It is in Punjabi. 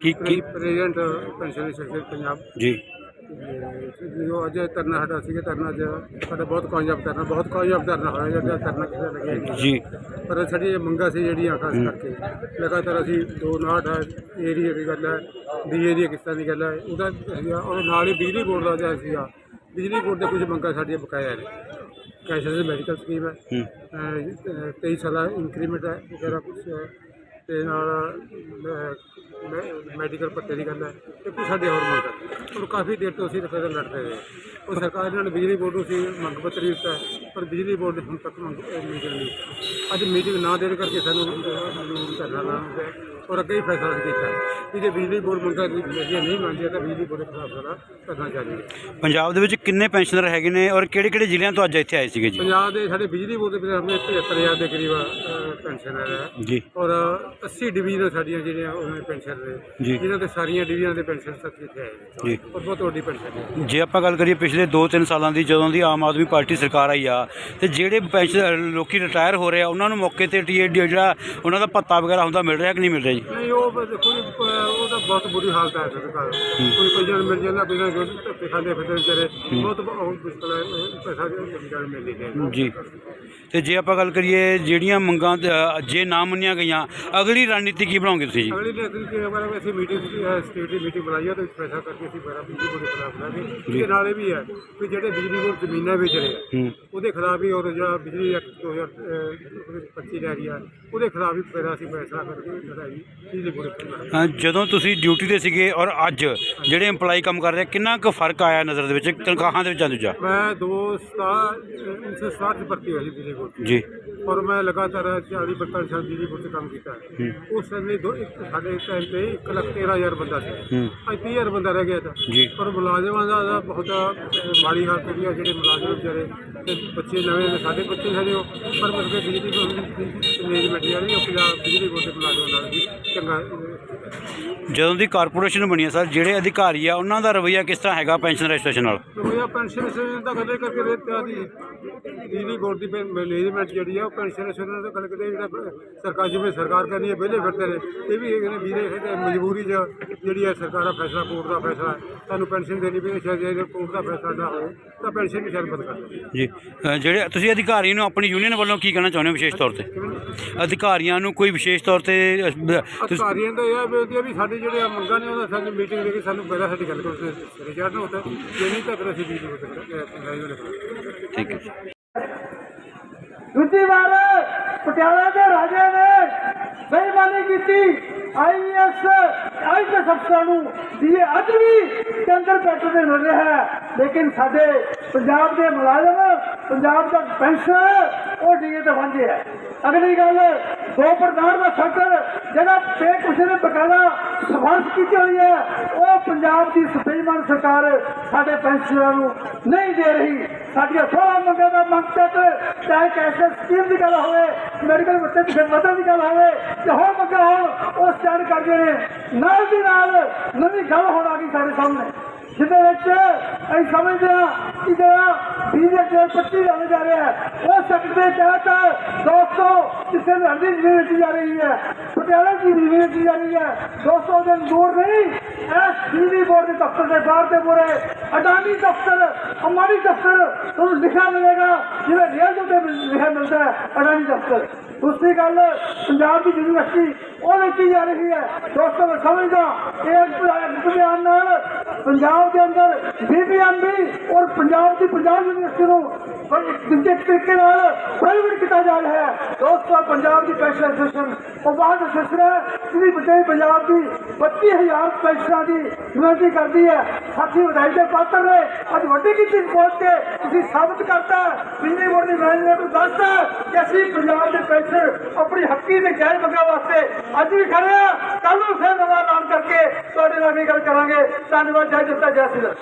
ਕੀ ਕੀ president pension association Punjab ji. ਜੋ ਅੱਜ ਧਰਨਾ ਸਾਡਾ ਸੀਗਾ ਧਰਨਾ ਅੱਜ ਸਾਡਾ ਬਹੁਤ ਕਾਮਯਾਬ ਧਰਨਾ ਬਹੁਤ ਕਾਮਯਾਬ ਧਰਨਾ ਹੋਇਆ ਜਿਹੜਾ ਧਰਨਾ ਕਿਸੇ ਲੱਗਿਆ ਨਹੀਂ। ਜੀ। ਪਰ ਸਾਡੀ ਮੰਗਾਂ ਸੀ ਜਿਹੜੀਆਂ ਖਾਸ ਕਰਕੇ। ਲਗਾਤਾਰ ਅਸੀਂ ਦੋ ਨਾਟ ਏਰੀਆ ਦੀ ਗੱਲ ਹੈ ਦੀ ਏਰੀਆ ਕਿਸ ਤਰ੍ਹਾਂ ਦੀ ਗੱਲ ਹੈ ਉਹਦਾ ਸੀਗਾ ਔਰ ਨਾਲ ਹੀ ਬਿਜਲੀ ਬੋਰਡ ਦਾ ਜਿਹੜਾ ਸੀਗਾ ਬਿਜਲੀ ਬੋਰਡ ਦੇ ਕੁਝ ਮੰਗਾਂ ਸਾਡੀਆਂ ਬਕਾਇਆ ਨੇ। ਕੈਸ਼ਲੈਸ ਮੈਡੀਕਲ ਸਕੀਮ ਹੈ ਹੂੰ। ਅਹ, ਤੇਈ ਸਾਲਾ ਇੰਕਰੀਮੈਂਟ ਹੈ ਵਗੈਰਾ ਕੁਝ ਹੈ ਤੇ ਨਾਲ ਮੈਂ- ਮੈਡੀਕਲ ਪੱਤੇ ਦੀ ਗੱਲ ਹੈ ਤੇ ਕੁਝ ਸਾਡੇ ਹੋਰ ਮੰਗ ਹੈ। ਔਰ ਕਾਫੀ ਦੇਰ ਤੋਂ ਅਸੀਂ ਰਫੇਦਰ ਲੜਦੇ ਰਹੇ ਉਹ ਸਰਕਾਰ ਨੇ ਬਿਜਲੀ ਬੋਰਡ ਨੂੰ ਸੀ ਮੰਗ ਪੱਤਰ ਦਿੱਤਾ ਪਰ ਬਿਜਲੀ ਬੋਰਡ ਨੇ ਹੁਣ ਤੱਕ ਮੰਗ ਮੀਟਿੰਗ ਨਹੀਂ ਕੀਤੀ। ਅੱਜ ਮੀਟਿੰਗ ਨਾ ਦੇਣ ਕਰਕੇ ਸਾਨੂੰ ਧਰਨਾ ਲਾਉਣਾ ਪਿਆ ਔਰ ਅੱਗੇ ਹੀ ਫੈਸਲਾ ਕੀਤਾ ਕਿ ਜੇ ਬਿਜਲੀ ਬੋਰਡ ਮੰਗਾਂ ਜਿਹੜੀਆਂ ਨਹੀਂ ਮੰਨਦੀ ਤਾਂ ਬਿਜਲੀ ਬੋਰਡ ਦੇ ਖਿਲਾਫ ਸਾਡਾ ਕਰਨਾ ਚਾਹੀਦਾ ਪੰਜਾਬ ਦੇ ਵਿੱਚ ਕਿੰਨੇ ਪੈਨਸ਼ਨਰ ਹੈਗੇ ਨੇ ਔਰ ਕਿਹੜੇ ਕਿਹੜੇ ਜ਼ਿਲ੍ਹਿਆਂ ਤੋਂ ਅੱਜ ਇੱਥੇ ਆਏ ਸੀਗੇ ਜੀ? ਪੰਜਾਬ ਦੇ ਸਾਡੇ ਬਿਜਲੀ ਬੋਰਡ ਦੇ ਵਿੱਚ ਆਪਣੇ 75000 ਦੇ ਕਰੀਬ ਪੈਨਸ਼ਨਰ ਹੈ। ਜੀ। ਔਰ 80 ਡਿਵੀਜ਼ਨ ਸਾਡੀਆਂ ਜਿਹੜੀਆਂ ਉਹਨਾਂ ਪੈਨਸ਼ਨ ਨੇ। ਜੀ। ਜਿਨ੍ਹਾਂ ਦੇ ਸਾਰੀਆਂ ਡਿਵੀਜ਼ਨਾਂ ਦੇ ਪੈਨਸ਼ਨ ਤੱਕ ਇੱਥੇ ਆਏ ਜੀ। ਔਰ ਬਹੁਤ ਵੱਡੀ ਪੈਨਸ਼ਨ ਜੇ ਆਪਾਂ ਗੱਲ ਕਰੀਏ ਪਿਛਲੇ 2-3 ਸਾਲਾਂ ਦੀ ਜਦੋਂ ਦੀ ਆਮ ਆਦਮੀ ਪਾਰਟੀ ਸਰਕਾਰ ਆਈ ਆ ਤੇ ਜਿਹੜੇ ਪੈਨਸ਼ਨ ਲੋਕੀ ਰਿਟਾਇਰ ਹੋ ਰਹੇ ਆ ਉਹਨਾਂ ਨੂੰ ਮੌਕੇ ਤੇ ਜਿਹੜਾ ਉਹਨਾਂ ਦਾ ਭੱਤਾ ਵਗੈਰਾ ਹੁੰਦਾ ਮਿਲ ਰਿਹਾ ਕਿ ਨਹੀਂ ਮਿਲ ਰਿਹਾ ਜੀ ਨਹੀਂ ਉਹ ਦੇਖੋ ਜੀ, ਉਹ ਤਾਂ ਬਹੁਤ ਬੁਰੀ ਹਾਲਤ ਹੈ ਸਰਕਾਰ ਕੋਈ ਕੋਈ ਜਣ ਮਿਲ ਜਾਂਦਾ ਕੋਈ ਨਾ ਕੋਈ ਧੱਕੇ ਖਾਂਦੇ ਫਿਰਦੇ ਵਿਚਾਰੇ। ਬਹੁਤ ਬਹੁਤ ਮੁਸ਼ਕਲ ਹੈ ਪੈਸਾ ਜਣ ਮਿਲ ਨਹੀਂ ਜੀ। ਤੇ ਜੇ ਆਪਾਂ ਗੱਲ ਕਰੀਏ ਜਿਹੜੀਆਂ ਮੰਗਾਂ ਜੇ ਨਾ ਮੰਨੀਆਂ ਗਈਆਂ ਅਗਲੀ ਰਣਨੀਤੀ ਕੀ ਬਣਾਓਗੇ ਤੁਸੀਂ ਜੀ? ਅਗਲੀ ਅਗਲੀ ਕੇ ਬਾਰੇ ਅਸੀਂ ਮੀਟਿੰਗ ਸਟੇਟ ਦੀ ਮੀਟਿੰਗ ਬੁਲਾਈ ਹੈ ਤੇ ਫੈਸਲਾ ਕਰਕੇ ਅਸੀਂ ਬੜਾ ਬਿਜਲੀ ਬੋਰਡ ਖਿਲਾਫ ਲਾਂਗੇ ਇਹਦੇ ਨਾਲ ਵੀ ਹੈ ਕਿ ਜਿਹੜੇ ਬਿਜਲੀ ਬੋਰਡ ਜ਼ਮੀਨਾਂ ਵੇਚ ਰਹੇ ਆ ਹੂੰ। ਉਹਦੇ ਖਿਲਾਫ ਵੀ ਔਰ ਜਿਹੜਾ ਬਿਜਲੀ ਐਕਟ 2025 ਲੈ ਰਹੀ ਆ। ਉਹਦੇ ਖਿਲਾਫ ਵੀ ਫਿਰ ਅਸੀਂ ਫੈਸਲਾ ਕਰਕੇ ਜਿਹੜਾ ਅ, ਜਦੋਂ ਤੁਸੀਂ ਡਿਊਟੀ ਤੇ ਸੀਗੇ ਔਰ ਅੱਜ ਜਿਹੜੇ EMPLOYE ਕੰਮ ਕਰ ਰਹੇ ਕਿੰਨਾ ਕੁ ਫ਼ਰਕ ਆਇਆ ਨਜ਼ਰ ਦੇ ਵਿੱਚ ਤਨਖਾਹਾਂ ਦੇ ਵਿੱਚ ਜਾਂ ਦੂਜਾ? ਮੈਂ ਦੋ ਸਤਾ 1960 ਚ ਭਰਤੀ ਹੋਈ ਸੀ ਬਿਜਲੀ ਬੋਰਡ 'ਚ। ਜੀ। ਔਰ ਮੈਂ ਲਗਾਤਾਰ 40 42 ਸਾਲ ਬਿਜਲੀ ਬੋਰਡ 'ਚ ਕੰਮ ਕੀਤਾ ਹੈ। ਉਸ ਸਮੇਂ ਦੋ ਇੱਕ ਸਾਡੇ ਟਾਈਮ ਤੇ 1 ਲੱਖ 13000 ਬੰਦਾ ਸੀ। ਹੂੰ। ਅੱਜ 30000 ਬੰਦਾ ਰਹਿ ਗਿਆ ਤਾਂ। ਜੀ। ਪਰ ਮੁਲਾਜ਼ਮਾਂ ਦਾ ਤਾਂ ਬਹੁਤ ਮਾੜੀ ਹਾਲਤ ਹੈਗੀ ਆ ਜਿਹੜੇ ਮੁਲਾਜ਼ਮ ਵਿਚਾਰੇ ਤੇ ਬੱਚੇ ਨਵੇਂ ਨੇ ਸਾਡੇ ਬੱਚੇ ਸਾਡੇ ਉਹ ਪਰ ਮਤਲਬ ਕਿ ਬਿਜਲੀ ਬੋਰਡ ਦੀ ਮੈਨੇਜਮੈਂਟ ਜਿਹੜੀ ਉਹ ਪੰਜਾਬ ਬਿਜਲੀ ਬੋਰਡ ਦੇ ਮੁਲਾਜ਼ਮਾਂ ਨਾਲ ਵੀ ਚੰਗਾ। ਜਦੋਂ ਦੀ ਕਾਰਪੋਰੇਸ਼ਨ ਬਣੀ ਹੈ ਸਰ ਜਿਹੜੇ ਅਧਿਕਾਰੀ ਆ ਉਹਨਾਂ ਦਾ ਰਵੱਈਆ ਕਿਸ ਤਰ੍ਹਾਂ ਹੈਗਾ ਪੈਨਸ਼ਨ ਰਜਿਸਟ੍ਰੇਸ਼ਨ ਨਾਲ? ਰੁਪਈਆ ਪੈਨਸ਼ਨ ਸੇਵਨ ਦਾ ਕਦੇ ਕਰਕੇ ਦੀ ਬਿਜਲੀ ਬੋਰਡ ਦੀ ਮੈਨੇਜਮੈਂਟ ਜਿਹੜੀ ਆ ਉਹ ਪੈਨਸ਼ਨ ਸੇਵਨ ਦਾ ਗੱਲ ਕਰਦੇ ਜਿਹੜਾ ਸਰਕਾਰ ਜਿਵੇਂ ਸਰਕਾਰ ਕਰਨੀ ਹੈ ਵਿਹਲੇ ਫਿਰਦੇ ਨੇ। ਇਹ ਵੀ ਇਹ ਨੇ ਵੀਰੇ ਇਹ ਮਜਬੂਰੀ 'ਚ ਜਿਹੜੀ ਹੈ ਸਰਕਾਰ ਦਾ ਫੈਸਲਾ ਕੋਰਟ ਦਾ ਫੈਸਲਾ ਹੈ, ਤੁਹਾਨੂੰ ਪੈਨਸ਼ਨ ਦੇਣੀ ਵੀ ਸ਼ਾਇਦ ਜੇ ਕੋਰਟ ਦਾ ਫੈਸਲਾ ਨਾ ਹੋਵੇ ਤਾਂ ਪੈਨਸ਼ਨ ਵੀ ਸ਼ਾਇਦ ਬੰਦ ਕਰ ਜੀ। ਅ, ਜਿਹੜੇ ਤੁਸੀਂ ਅਧਿਕਾਰੀ ਨੂੰ ਆਪਣੀ ਯੂਨੀਅਨ ਵੱਲੋਂ ਕੀ ਕਹਿਣਾ ਚਾਹੁੰਦੇ ਹੋ ਵਿਸ਼ੇਸ਼ ਤੌਰ ਤੇ? ਅਧਿਕਾਰੀਆਂ ਨੂੰ ਕੋਈ ਵਿਸ਼ੇਸ਼ ਤੌਰ ਤੇ ਅ, ਬ- ਤੁਸੀਂ ਅਧਿਕਾਰੀਆਂ ਦਾ ਇਹ ਹੈ ਬੇਨਤੀ ਹੈ ਵੀ ਸਾਡੇ ਜਿਹੜੇ ਮੰਗਾਂ ਨੇ ਉਹਦਾ ਸਾਨੂੰ ਮੀਟਿੰਗ ਦੇ ਕੇ ਸਾਨੂੰ ਪਹਿਲਾਂ ਸਾਡੀ ਗੱਲ ਕਰੋ ਚੜ੍ਹਨਾ ਹੁੰਦਾ ਜੇ ਨਹੀਂ ਤਾਂ ਫਿਰ ਅਸੀਂ ਬਿਜਲੀ ਬੋਰਡ ਦੇ ਪੰਜਾਬੀ ਵਾਲੇ ਕੋਲ ਠੀਕ ਹੈ ਜੀ। ਦੂਜੀ ਵਾਰ ਪਟਿਆਲਾ ਦੇ ਰਾਜੇ ਨੇ ਬੇਈਮਾਨੀ ਕੀਤੀ। ਆਈਐਸ ਆਈਐਸ ਅਫਸਰਾਂ ਨੂੰ ਇਹ ਅੱਜ ਵੀ ਕੇਂਦਰ ਪੈਟਰ ਦੇ ਮਿਲ ਰਿਹਾ ਹੈ। ਲੇਕਿਨ ਸਾਡੇ ਪੰਜਾਬ ਦੇ ਮੁਲਾਜ਼ਮ, ਪੰਜਾਬ ਦਾ ਪੈਨਸ਼ਨ ਉਹ ਡੀਏ ਤੇ ਵਾਂਝੇ ਹੈ। ਅਗਲੀ ਗੱਲ, ਦੋ ਪ੍ਰਧਾਨ ਦਾ ਸਰਕਲ ਜਿਹੜਾ ਪੇ ਕੁਛ ਨੇ ਬਕਾਲਾ ਸਿਫਾਰਿਸ਼ ਕੀਤੀ ਹੋਈ ਹੈ, ਉਹ ਪੰਜਾਬ ਦੀ ਬੇਈਮਾਨ ਸਰਕਾਰ ਸਾਡੇ ਪੈਨਸ਼ਨਰਾਂ ਨੂੰ ਨਹੀਂ ਦੇ ਰਹੀ। ਸਾਡੀਆਂ 16 ਮੰਗਾਂ ਦਾ ਮੰਗ ਤੱਕ ਚਾਹੇ ਕੈਸੇ ਸਕੀਮ ਦੀ ਗੱਲ ਹੋਵੇ ਮੈਡੀਕਲ ਬੱਚੇ ਦੀ ਖਿਦਮਤਾਂ ਦੀ ਗੱਲ ਹੋਵੇ, ਤੇ ਹੋਰ ਮੰਗਾਂ ਹੋਣ, ਉਹ ਸਟੈਂਡ ਕਰਦੇ ਨੇ। ਨਾਲ ਦੀ ਨਾਲ ਨਵੀਂ ਗੱਲ ਹੋਣ ਆ ਗਈ ਸਾਡੇ ਸਾਹਮਣੇ, ਜਿਹਦੇ ਵਿੱਚ ਅਸੀਂ ਸਮਝਦੇ ਹਾਂ ਕਿ ਜਿਹੜਾ ਬੀਜੇਪੀ ਦੇ 25 ਹੋਣ ਜਾ ਰਿਹਾ ਹੈ, ਉਹ ਸੈਕਟਰ ਤਹਿਤ ਦੋਸਤੋ ਕਿਸੇ ਲੰਡੀ ਯੂਨੀਵਰਸਿਟੀ ਜਾ ਰਹੀ ਹੈ, ਪਟਿਆਲਾ ਦੀ ਯੂਨੀਵਰਸਿਟੀ ਜਾ ਰਹੀ ਹੈ, ਦੋਸਤੋ ਦੇ ਦੂਰ ਨਹੀਂ ਇਸ ਬਿਜਲੀ ਬੋਰਡ ਦੇ ਦਫ਼ਤਰ ਦੇ ਬਾਹਰ ਦੇ ਮੂਹਰੇ ਅਡਾਨੀ ਦਫ਼ਤਰ ਅੰਬਾਨੀ ਦਫ਼ਤਰ, ਤੁਹਾਨੂੰ ਲਿਖਿਆ ਮਿਲੇਗਾ, ਜਿਵੇਂ ਰੀਅਲ ਦੇ ਲਿਖਿਆ ਮਿਲਦਾ ਹੈ, ਅਡਾਨੀ ਦਫ਼ਤਰ। ਦੂਸਰੀ ਗੱਲ, ਪੰਜਾਬ ਦੀ ਯੂਨੀਵਰਸਿਟੀ ਉਹ ਵੇਚੀ ਜਾ ਰਹੀ ਹੈ। ਦੋਸਤੋ, ਮੈਂ ਸਮਝਦਾ, ਇਹ ਬਿਆਨ ਨਾਲ ਪੰਜਾਬ ਦੇ ਅੰਦਰ ਬੀਬੀਐਮਬੀ ਔਰ ਪੰਜਾਬ ਦੀ ਪੰਜਾਬ ਯੂਨੀਵਰਸਿਟੀ ਨੂੰ ਦੂਜੇ ਤਰੀਕੇ ਨਾਲ ਪ੍ਰਾਈਵੇਟ ਕੀਤਾ ਜਾ ਰਿਹਾ ਹੈ। ਦੋਸਤੋ, ਪੰਜਾਬ ਦੀ ਪੈਨਸ਼ਨ ਐਸੋਸੀਏਸ਼ਨ ਉਹ ਬਾਅਦ ਐਸੋਸੀਏਸ਼ਨ ਹੈ ਜਿਹਦੀ ਬਚਾਈ ਪੰਜਾਬ ਦੀ 22000 ਪੈਨਸ਼ਨਾਂ ਦੀ ਬੇਨਤੀ ਕਰਦੀ ਹੈ। ਸਾਥੀ, ਵਧਾਈ ਦੇ ਪਾਤਰ ਨੇ ਅੱਜ ਵੱਡੀ ਗਿਣਤੀ ਪਹੁੰਚ ਕੇ ਤੁਸੀਂ ਸਾਬਤ ਕਰਤਾ ਬਿਜਲੀ ਬੋਰਡ ਦੀ ਮੈਨੇਜਮੈਂਟ ਨੂੰ ਦੱਸਤਾ ਕਿ ਅਸੀਂ ਪੰਜਾਬ ਦੇ ਪੈਨਸ਼ਨ ਆਪਣੀ ਹੱਕੀ ਦੇ ਗੈਰ ਮੰਗਾਂ ਵਾਸਤੇ ਅੱਜ ਵੀ ਖੜੇ ਆ ਕੱਲ ਨੂੰ ਫਿਰ ਨਵਾਂ ਐਲਾਨ ਕਰਕੇ ਤੁਹਾਡੇ ਨਾਲ ਵੀ ਗੱਲ ਕਰਾਂਗੇ। ਧੰਨਵਾਦ, ਜੈ ਜੱਤਾ ਜੈ ਸਿਰ